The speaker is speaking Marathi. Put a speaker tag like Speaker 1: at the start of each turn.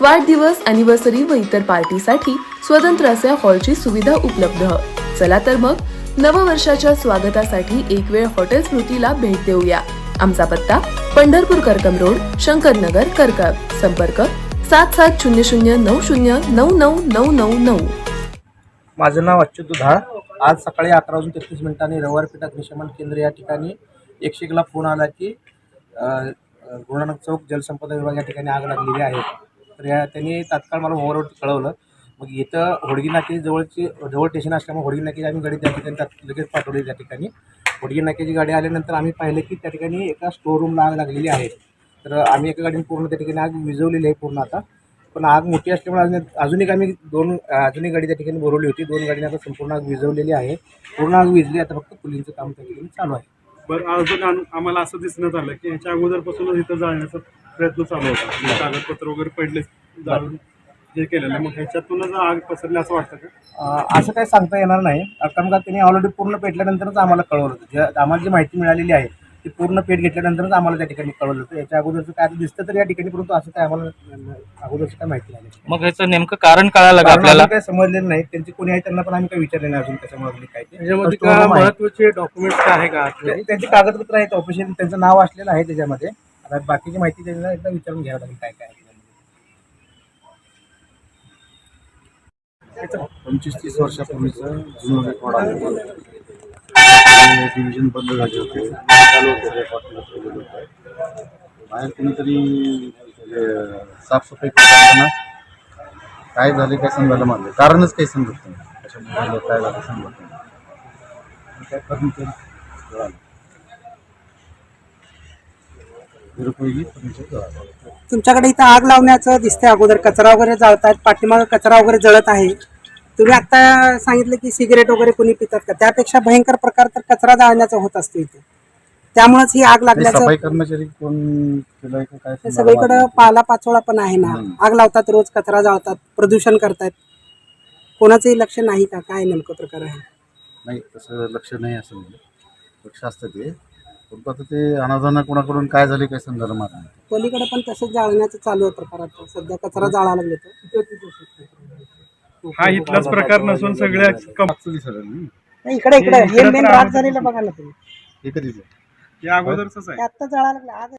Speaker 1: वाढदिवस अॅनिव्हर्सरी व इतर पार्टीसाठी स्वतंत्र असे हॉलची सुविधा उपलब्ध. चला तर मग नववर्षाच्या स्वागतासाठी एक वेळ हॉटेल स्मृतीला भेट देऊया. आमचा पत्ता पंढरपूर करकम रोड शंकरनगर करकम संपर्क सात सात शून्य शून्य नऊ शून्य नऊ नऊ नऊ नऊ नऊ.
Speaker 2: माझं नाव अच्युत दुधाळ. आज सकाळी अकरा वाजून तेहतीस मिनिटांनी रविवार पेठ अग्निशमन केंद्र या ठिकाणी एकशेकला फोन आला की गुरुनानक चौक जलसंपदा विभाग या ठिकाणी आग लागलेली आहे. तर या त्यांनी तात्काळ मला मोबाईलवरती कळवलं. मग इथं होडगी नाके जवळची जवळ स्टेशन असल्यामुळे होडगी नाकेची आम्ही गाडी त्या ठिकाणी तात- लगेच पाठवली त्या ठिकाणी. होडगी नाक्याची गाडी आल्यानंतर आम्ही पाहिलं की त्या ठिकाणी एका स्टोर रूमला आग लागलेली आहे. तर आम्ही एका गाडीने पूर्ण त्या ठिकाणी आग विझवलेली आहे पूर्ण आता. पण आग मोठी असल्यामुळे अजून अजून एक आम्ही दोन अजून एक गाडी त्या ठिकाणी बोलवली होती. दोन गाडीने आता संपूर्ण आग विझवलेली आहे. पूर्ण आग विजली आता फक्त पुलिंगचं काम त्या ठिकाणी चालू आहे.
Speaker 3: बरं अजून आम्हाला असं दिसण्यात आलं की ह्याच्या अगोदरपासूनच इथं जाण्याचं प्रयत्न चालू होता. म्हणजे कागदपत्र वगैरे पडले जाळून हे केलेलं. मग ह्याच्यातूनच आग पसरली असं वाटतं का?
Speaker 2: अं, असं काही सांगता येणार नाही. कारण का त्यांनी ऑलरेडी पूर्ण पेटल्यानंतरच आम्हाला कळवलं होतं. जे आम्हाला जी माहिती मिळालेली आहे ती पूर्ण पेट घेतल्यानंतरच आम्हाला त्या ठिकाणी कळवलं होतं. याच्या अगोदरचं काय दिसतं तर या ठिकाणी परंतु असं काय आम्हाला अगोदरचं काय माहिती नाही.
Speaker 4: मग ह्याचं नेमकं कारण कळालं का
Speaker 2: कारण
Speaker 4: आपल्याला?
Speaker 2: अजून काही समजलेलं नाही. त्यांचे कोणी आहे त्यांना पण आम्ही काही विचारले नाही अजून त्याच्यामध्ये काय ते.
Speaker 3: ह्याच्यामध्ये
Speaker 2: Store
Speaker 3: का
Speaker 2: room आहे.
Speaker 3: महत्त्वाचे डॉक्युमेंट्स आहे का?
Speaker 2: ते- त्यांची कागदपत्र आहेत ऑफिशियल त्यांचं नाव असलेलं आहे त्याच्यामध्ये. आता बाकीची माहिती त्यांना एकदा विचारून घ्यावं लागेल काय काय आहे.
Speaker 5: पंचवीस तीस वर्षापूर्वीचं जुनं रेकॉर्ड आहे डिव्हिजन बंद झाले होते. चालू होते रेकॉर्ड ठेवलेलं होतं बाहेर कोणीतरी म्हणजे साफसफाई करताना काय झाले काय समजायला मागले कारणच काही समजत नाही. कशामुळे झालं, काय झालं समजत नाही. काय फर्निचर जळालं निरुपयोगी फर्निचर जळालं
Speaker 6: तुमच्याकडे इथं आग लावण्याचं दिसतंय अगोदर कचरा वगैरे जळतात पाठीमागं कचरा वगैरे जळत आहे. तुम्ही आता सांगितलं की सिगरेट वगैरे कोणी पितात का? त्यापेक्षा भयंकर प्रकार तर कचरा जाळण्याचा होत असतो इथे. त्यामुळेच ही आग
Speaker 5: ते
Speaker 6: लागल्याचं
Speaker 5: सफाई कर्मचारी कोण केलंय का? काय
Speaker 6: हे
Speaker 5: समजायला
Speaker 6: सगळीकडे. पाला पाचोळा पण आहे ना. आग लावतात रोज कचरा जाळतात प्रदूषण करतायत. कोणाचंही लक्ष नाही का? काय नेमकं प्रकार आहे?
Speaker 5: नाही तसं लक्ष नाही असं नाही लक्ष असतं ते. आता ते अनाजाना कोणाकडून काय झाले काय नाही
Speaker 6: पलीकडे पण तसंच जाळण्याचं चालू आहे प्रकार आता सध्या कचरा जाळायला लागले
Speaker 3: हा इथलाच प्रकार नसून सगळ्या कम-
Speaker 5: मागचं.
Speaker 6: इकडे इकडे.
Speaker 3: हे
Speaker 6: मेन राग झालेलं बघा ना तुम्ही.
Speaker 5: हे कधीच आहे
Speaker 3: या अगोदरच आहे.
Speaker 6: ते आत्ता जाळायला लागलं. आग